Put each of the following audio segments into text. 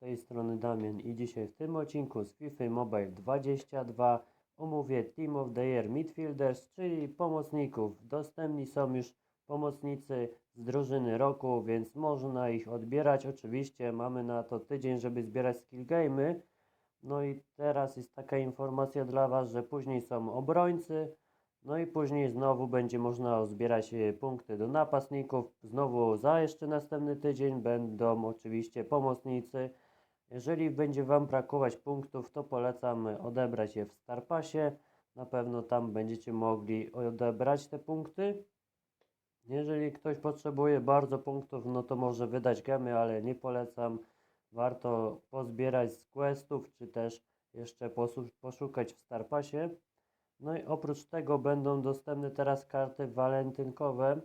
tej strony Damian i dzisiaj w tym odcinku z FIFA Mobile 22 omówię Team of the Year Midfielders, czyli pomocników. Dostępni są już pomocnicy z drużyny roku, więc można ich odbierać. Oczywiście mamy na to tydzień, żeby zbierać skill game'y. No i teraz jest taka informacja dla Was, że później są obrońcy, no i później znowu będzie można zbierać e, punkty do napastników. Znowu za jeszcze następny tydzień będą oczywiście pomocnicy. Jeżeli będzie Wam brakować punktów, to polecam odebrać je w Starpasie. Na pewno tam będziecie mogli odebrać te punkty. Jeżeli ktoś potrzebuje bardzo punktów, no to może wydać gemy, ale nie polecam. Warto pozbierać z questów, czy też jeszcze poszukać w Starpasie. No i oprócz tego będą dostępne teraz karty walentynkowe,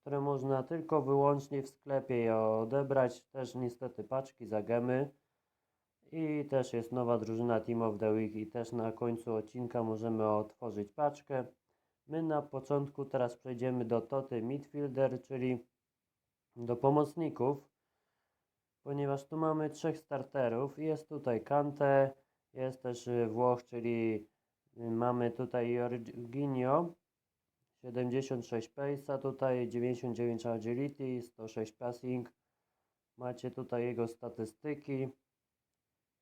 które można tylko wyłącznie w sklepie je odebrać. Też niestety paczki za gemy. I też jest nowa drużyna Team of the Week i też na końcu odcinka możemy otworzyć paczkę. My na początku teraz przejdziemy do Toty Midfielder, czyli do pomocników, ponieważ tu mamy trzech starterów. Jest tutaj Kante, jest też y, Włoch, czyli y, mamy tutaj Jorginho, 76 pace'a, tutaj 99 agility, 106 passing. Macie tutaj jego statystyki.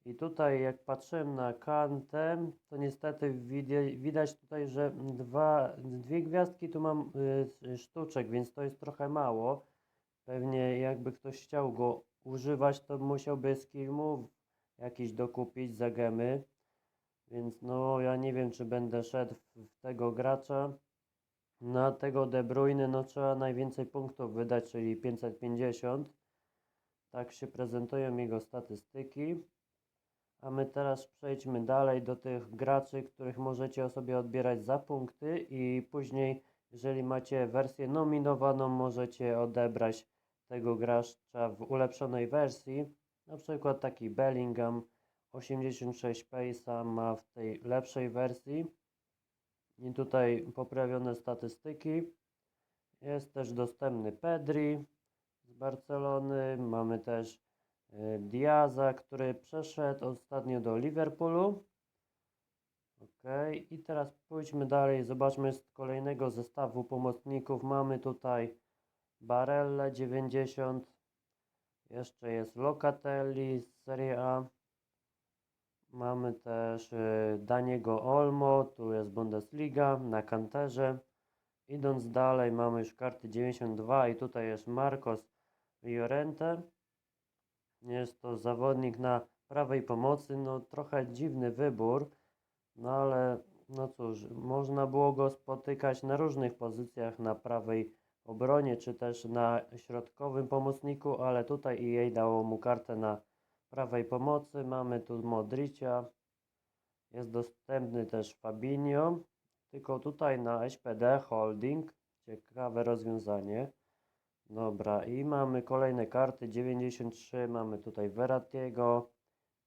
I tutaj jak patrzyłem na Kantę, to niestety widać tutaj, że dwa, dwie gwiazdki tu mam y, sztuczek, więc to jest trochę mało. Pewnie jakby ktoś chciał go używać, to musiałby skill move jakiś dokupić za gemy. Więc no ja nie wiem, czy będę szedł w tego gracza. Na tego De Bruyne no trzeba najwięcej punktów wydać, czyli 550. Tak się prezentują jego statystyki. A my teraz przejdźmy dalej do tych graczy, których możecie sobie odbierać za punkty i później, jeżeli macie wersję nominowaną, możecie odebrać tego gracza w ulepszonej wersji. Na przykład taki Bellingham 86 pace'a ma w tej lepszej wersji. I tutaj poprawione statystyki. Jest też dostępny Pedri z Barcelony. Mamy też Diaza, który przeszedł ostatnio do Liverpoolu. Ok, i teraz pójdźmy dalej. Zobaczmy z kolejnego zestawu pomocników. Mamy tutaj Barella 90. Jeszcze jest Locatelli z Serie A. Mamy też y, Daniego Olmo, tu jest Bundesliga na kanterze. Idąc dalej mamy już karty 92 i tutaj jest Marcos Llorente. Jest to zawodnik na prawej pomocy, no trochę dziwny wybór, no ale no cóż, można było go spotykać na różnych pozycjach na prawej obronie, czy też na środkowym pomocniku, ale tutaj EA dało mu kartę na prawej pomocy. Mamy tu Modricia, jest dostępny też Fabinho, tylko tutaj na SPD Holding, ciekawe rozwiązanie. Dobra, i mamy kolejne karty, 93, mamy tutaj Verrattiego,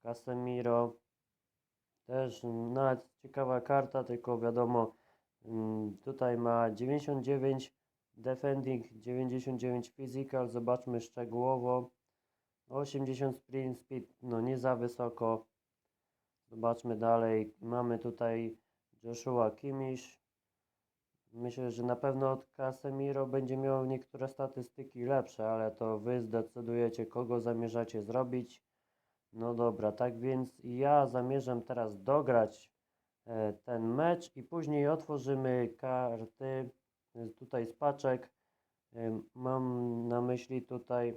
Casemiro, też nawet ciekawa karta, tylko wiadomo, mm, tutaj ma 99 defending, 99 physical, zobaczmy szczegółowo, 80 sprint speed, no nie za wysoko, zobaczmy dalej, mamy tutaj Joshua Kimmich, Myślę, że na pewno od Casemiro będzie miał niektóre statystyki lepsze, ale to wy zdecydujecie, kogo zamierzacie zrobić. No dobra, tak więc ja zamierzam teraz dograć e, ten mecz i później otworzymy karty e, tutaj z paczek. E, Mam na myśli tutaj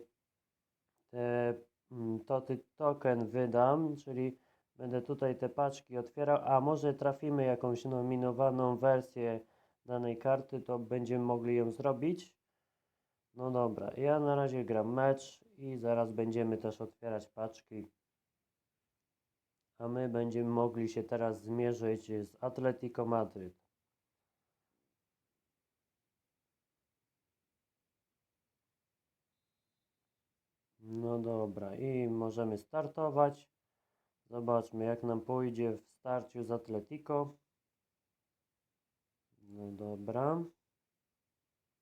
te mm, toty token wydam, czyli będę tutaj te paczki otwierał, a może trafimy jakąś nominowaną wersję danej karty, to będziemy mogli ją zrobić. No dobra, ja na razie gram mecz i zaraz będziemy też otwierać paczki. A my będziemy mogli się teraz zmierzyć z Atletico Madryt. No dobra, i możemy startować. Zobaczmy, jak nam pójdzie w starciu z Atletico. No dobra.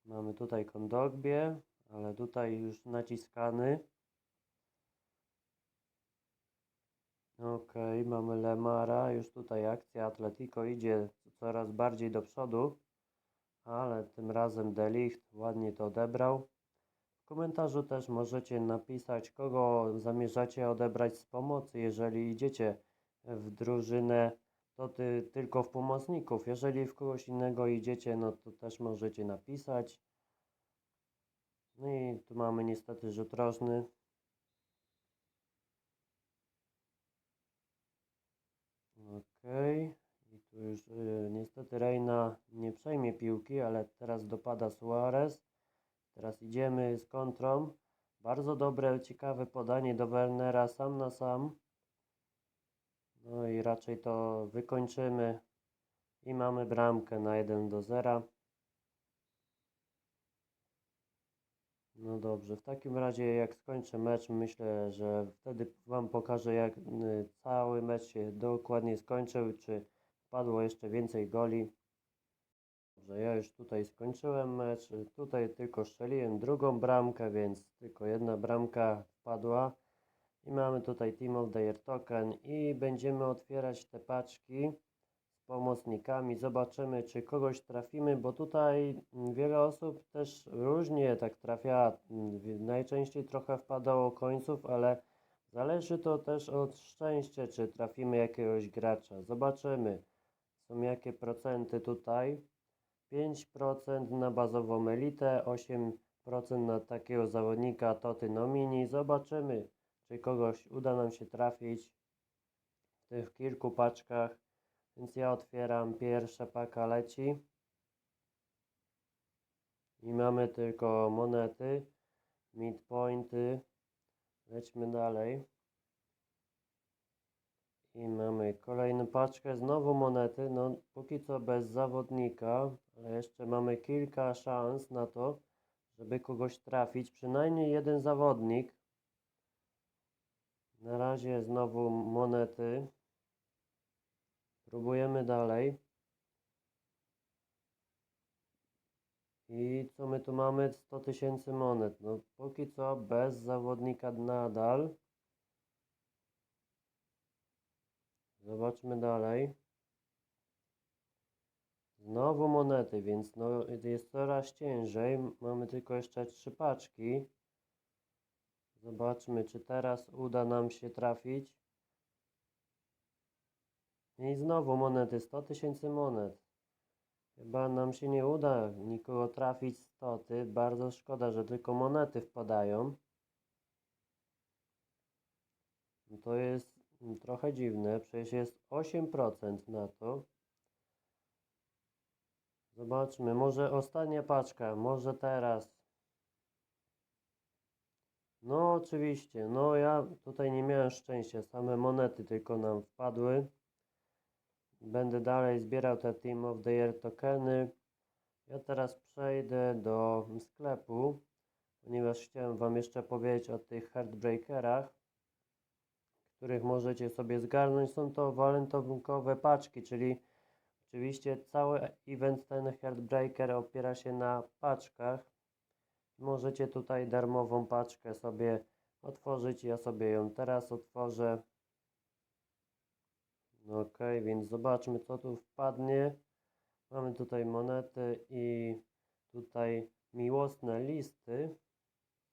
Mamy tutaj kondogbie, ale tutaj już naciskany. Okej, mamy Lemara, już tutaj akcja Atletico idzie coraz bardziej do przodu, ale tym razem Delicht ładnie to odebrał. W komentarzu też możecie napisać, kogo zamierzacie odebrać z pomocy, jeżeli idziecie w drużynę, to ty, tylko w pomocników. Jeżeli w kogoś innego idziecie, no to też możecie napisać. No i tu mamy niestety rzut rożny. Okej. I tu już y, niestety Reina nie przejmie piłki, ale teraz dopada Suarez. Teraz idziemy z kontrą. Bardzo dobre, ciekawe podanie do Wernera sam na sam. No i raczej to wykończymy. I mamy bramkę na 1 do 0. No dobrze, w takim razie jak skończę mecz, myślę, że wtedy Wam pokażę jak y, cały mecz się dokładnie skończył, czy wpadło jeszcze więcej goli. Dobrze, ja już tutaj skończyłem mecz, tutaj tylko strzeliłem drugą bramkę, więc tylko jedna bramka wpadła. I mamy tutaj Team of the Year Token i będziemy otwierać te paczki z pomocnikami. Zobaczymy, czy kogoś trafimy, bo tutaj mm, wiele osób też różnie tak trafia. Mm, Najczęściej trochę wpadało końców, ale zależy to też od szczęścia, czy trafimy jakiegoś gracza. Zobaczymy, są jakie procenty tutaj. 5% na bazową elitę, 8% na takiego zawodnika Toty Nomini. Zobaczymy, czy kogoś uda nam się trafić w tych kilku paczkach. Więc ja otwieram pierwsze paka leci. I mamy tylko monety, midpointy. Lećmy dalej. I mamy kolejną paczkę, znowu monety, no póki co bez zawodnika, ale jeszcze mamy kilka szans na to, żeby kogoś trafić, przynajmniej jeden zawodnik. Na razie znowu monety. Próbujemy dalej. I co my tu mamy? 100 tysięcy monet. No póki co bez zawodnika nadal. Zobaczmy dalej. Znowu monety, więc no jest coraz ciężej. Mamy tylko jeszcze trzy paczki. Zobaczmy, czy teraz uda nam się trafić. I znowu monety, 100 tysięcy monet. Chyba nam się nie uda nikogo trafić z stoty. Bardzo szkoda, że tylko monety wpadają. No To jest trochę dziwne, przecież jest 8% na to. Zobaczmy, może ostatnia paczka, może teraz. No oczywiście, no ja tutaj nie miałem szczęścia, same monety tylko nam wpadły. Będę dalej zbierał te Team of the Year tokeny. Ja teraz przejdę do sklepu, ponieważ chciałem Wam jeszcze powiedzieć o tych Heartbreakerach, których możecie sobie zgarnąć. Są to walentynkowe paczki, czyli oczywiście cały event ten Heartbreaker opiera się na paczkach. Możecie tutaj darmową paczkę sobie otworzyć. Ja sobie ją teraz otworzę. Ok, więc zobaczmy co tu wpadnie. Mamy tutaj monety i tutaj miłosne listy.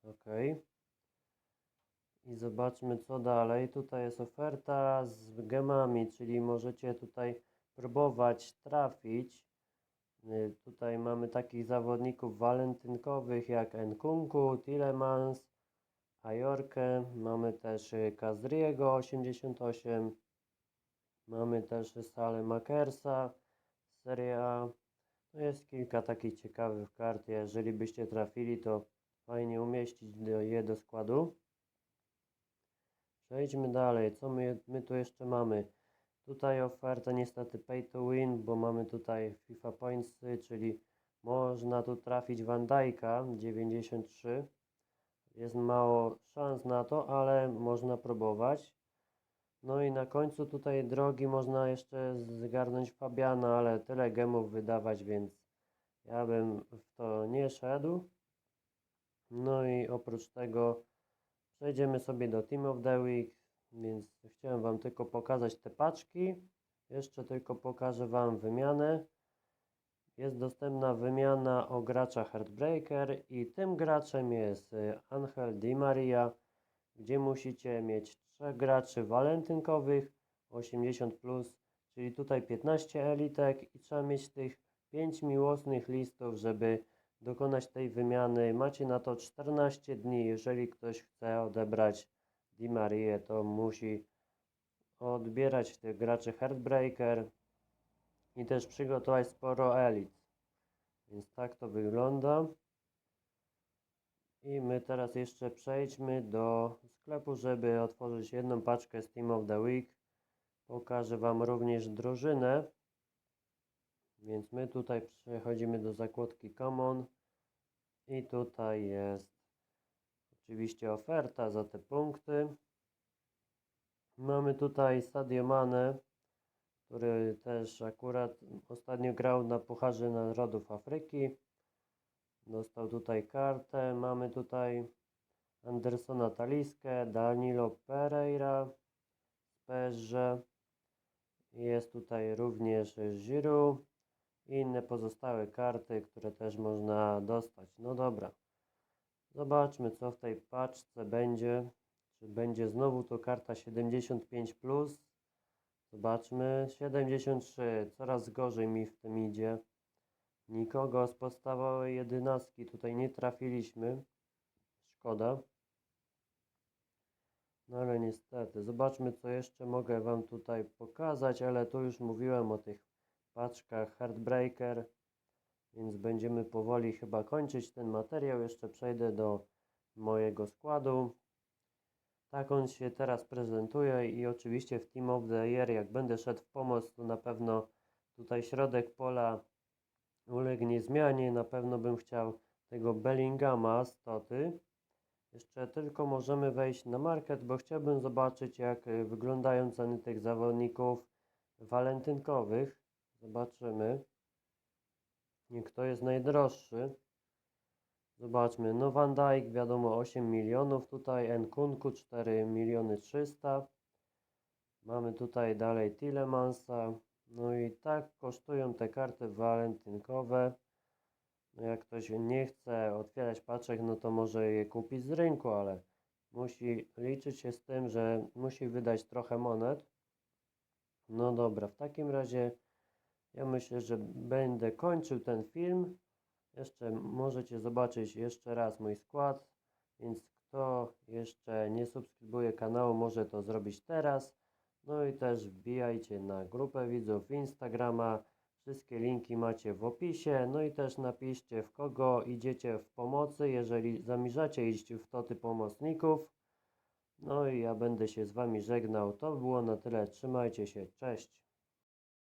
Ok. I zobaczmy co dalej. Tutaj jest oferta z gemami, czyli możecie tutaj próbować trafić. Y, Tutaj mamy takich zawodników walentynkowych jak Nkunku, Tillemans, Ajorkę. Mamy też y, Kazriego 88. Mamy też Salę Makersa Serie A. No jest kilka takich ciekawych kart. Jeżeli byście trafili, to fajnie umieścić je do składu. Przejdźmy dalej. Co my, my tu jeszcze mamy? Tutaj oferta niestety pay to win, bo mamy tutaj FIFA Pointsy, czyli można tu trafić Van Dijk'a 93. Jest mało szans na to, ale można próbować. No i na końcu tutaj drogi można jeszcze zgarnąć Fabiana, ale tyle gemów wydawać, więc ja bym w to nie szedł. No i oprócz tego przejdziemy sobie do Team of the Week. Więc chciałem Wam tylko pokazać te paczki. Jeszcze tylko pokażę Wam wymianę. Jest dostępna wymiana o gracza Heartbreaker i tym graczem jest y, Angel Di Maria, gdzie musicie mieć trzech graczy walentynkowych 80+, plus, czyli tutaj 15 elitek i trzeba mieć tych 5 miłosnych listów, żeby dokonać tej wymiany. Macie na to 14 dni. Jeżeli ktoś chce odebrać Di Marię, to musi odbierać tych graczy Heartbreaker i też przygotować sporo elit. Więc tak to wygląda. I my teraz jeszcze przejdźmy do sklepu, żeby otworzyć jedną paczkę z Team of the Week. Pokażę Wam również drużynę. Więc my tutaj przechodzimy do zakładki Common i tutaj jest oczywiście oferta za te punkty. Mamy tutaj Sadio Mane, który też akurat ostatnio grał na Pucharze Narodów Afryki. Dostał tutaj kartę. Mamy tutaj Andersona Taliskę, Danilo Pereira z. Jest tutaj również Giroud i inne pozostałe karty, które też można dostać. No dobra. Zobaczmy, co w tej paczce będzie. Czy będzie znowu to karta 75 plus? Zobaczmy. 73. Coraz gorzej mi w tym idzie. Nikogo z podstawowej jedenastki tutaj nie trafiliśmy. Szkoda. No ale niestety. Zobaczmy, co jeszcze mogę Wam tutaj pokazać, ale tu już mówiłem o tych paczkach Heartbreaker, więc będziemy powoli chyba kończyć ten materiał. Jeszcze przejdę do mojego składu. Tak on się teraz prezentuje i oczywiście w Team of the Year, jak będę szedł w pomoc, to na pewno tutaj środek pola ulegnie zmianie. Na pewno bym chciał tego Bellingama z Toty. Jeszcze tylko możemy wejść na market, bo chciałbym zobaczyć jak y, wyglądają ceny tych zawodników walentynkowych. Zobaczymy. Kto jest najdroższy? Zobaczmy. No Van Dijk wiadomo 8 milionów. Tutaj Nkunku 4 miliony 300. Mamy tutaj dalej Tillemansa. No i tak kosztują te karty walentynkowe. No jak ktoś nie chce otwierać paczek, no to może je kupić z rynku, ale musi liczyć się z tym, że musi wydać trochę monet. No dobra, w takim razie ja myślę, że będę kończył ten film. Jeszcze możecie zobaczyć jeszcze raz mój skład, więc kto jeszcze nie subskrybuje kanału, może to zrobić teraz. No i też wbijajcie na grupę widzów Instagrama. Wszystkie linki macie w opisie. No i też napiszcie w kogo idziecie w pomocy, jeżeli zamierzacie iść w toty pomocników. No i ja będę się z Wami żegnał. To było na tyle. Trzymajcie się. Cześć.